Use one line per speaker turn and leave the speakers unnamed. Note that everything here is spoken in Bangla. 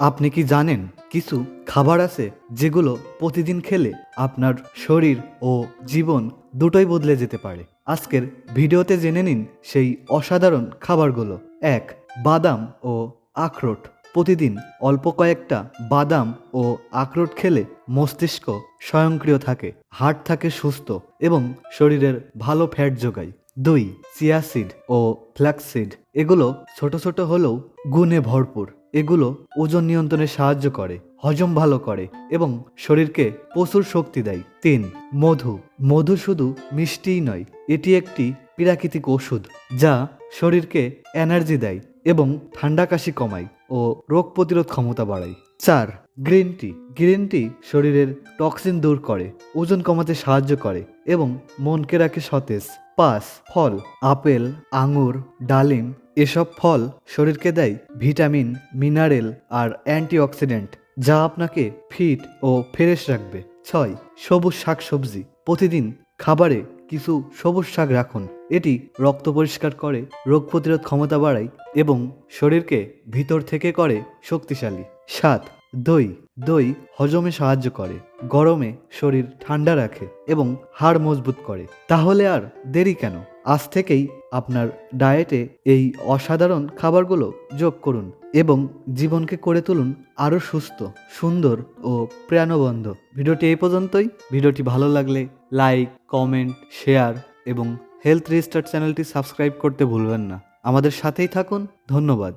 আপনি কি জানেন কিছু খাবার আছে যেগুলো প্রতিদিন খেলে আপনার শরীর ও জীবন দুটোই বদলে যেতে পারে? আজকের ভিডিওতে জেনে নিন সেই অসাধারণ খাবারগুলো। এক, বাদাম ও আখরোট। প্রতিদিন অল্প কয়েকটা বাদাম ও আখরোট খেলে মস্তিষ্ক স্বয়ংক্রিয় থাকে হার্ট থাকে সুস্থ এবং শরীরের ভালো ফ্যাট যোগায়। দুই চিয়াসিড ও ফ্ল্যাক্সিড এগুলো ছোট ছোট হলেও গুণে ভরপুর। এগুলো ওজন নিয়ন্ত্রণে সাহায্য করে, হজম ভালো করে এবং শরীরকে প্রচুর শক্তি দেয়। তিন, মধু। মধু শুধু মিষ্টিই নয়, এটি একটি প্রাকৃতিক ওষুধ যা শরীরকে এনার্জি দেয় এবং ঠান্ডা কাশি কমায় ও রোগ প্রতিরোধ ক্ষমতা বাড়ায়। চার, গ্রিন টি। গ্রিন টি শরীরের টক্সিন দূর করে, ওজন কমাতে সাহায্য করে এবং মনকে রাখে সতেজ। পাঁচ, ফল। আপেল, আঙুর, ডালিম এসব ফল শরীরকে দেয় ভিটামিন, মিনারেল আর অ্যান্টিঅক্সিডেন্ট, যা আপনাকে ফিট ও ফ্রেশ রাখবে। ছয়, সবুজ শাকসবজি প্রতিদিন খাবারে কিছু সবুজ শাক রাখুন। এটি রক্ত পরিষ্কার করে, রোগ প্রতিরোধ ক্ষমতা বাড়ায় এবং শরীরকে ভিতর থেকে করে শক্তিশালী। সাত, দই। দই হজমে সাহায্য করে, গরমে শরীর ঠান্ডা রাখে এবং হাড় মজবুত করে। তাহলে আর দেরি কেন? আজ থেকেই আপনার ডায়েটে এই অসাধারণ খাবারগুলো যোগ করুন এবং জীবনকে করে তুলুন আরও সুস্থ, সুন্দর ও প্রাণবন্ধ ভিডিওটি এই পর্যন্তই। ভিডিওটি ভালো লাগলে লাইক, কমেন্ট, শেয়ার এবং হেলথ রেজিস্টার চ্যানেলটি সাবস্ক্রাইব করতে ভুলবেন না। আমাদের সাথেই থাকুন। ধন্যবাদ।